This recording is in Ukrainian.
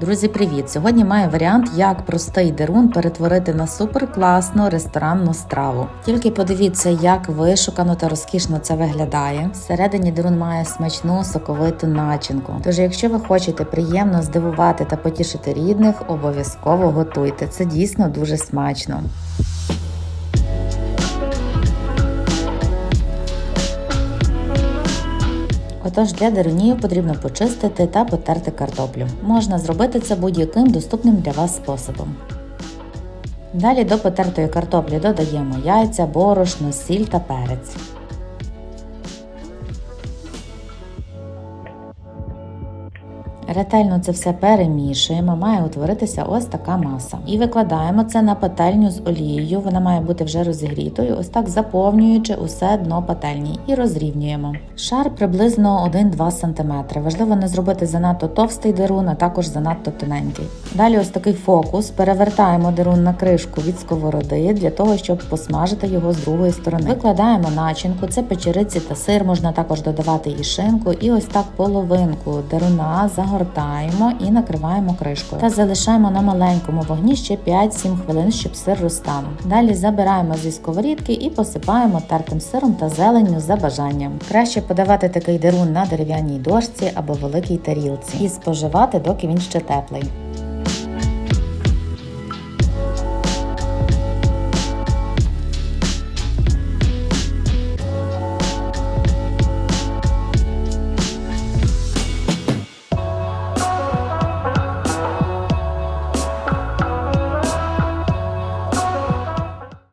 Друзі, привіт! Сьогодні має варіант, як простий дерун перетворити на суперкласну ресторанну страву. Тільки подивіться, як вишукано та розкішно це виглядає. Всередині дерун має смачну соковиту начинку. Тож, якщо ви хочете приємно здивувати та потішити рідних, обов'язково готуйте. Це дійсно дуже смачно. Отож для деревнію потрібно почистити та потерти картоплю. Можна зробити це будь-яким доступним для вас способом. Далі до потертої картоплі додаємо яйця, борошно, сіль та перець. Ретельно це все перемішуємо, має утворитися ось така маса. І викладаємо це на пательню з олією. Вона має бути вже розігрітою, ось так заповнюючи усе дно пательні і розрівнюємо. Шар приблизно 1-2 см. Важливо не зробити занадто товстий дерун, а також занадто тоненький. Далі ось такий фокус. Перевертаємо дерун на кришку від сковороди для того, щоб посмажити його з другої сторони. Викладаємо начинку, це печериці та сир, можна також додавати і шинку, і ось так половинку деруна загортаємо і накриваємо кришкою. Та залишаємо на маленькому вогні ще 5-7 хвилин, щоб сир розтанув. Далі забираємо зі сковорідки і посипаємо тертим сиром та зеленню за бажанням. Краще подавати такий дерун на дерев'яній дошці або великій тарілці і споживати, доки він ще теплий.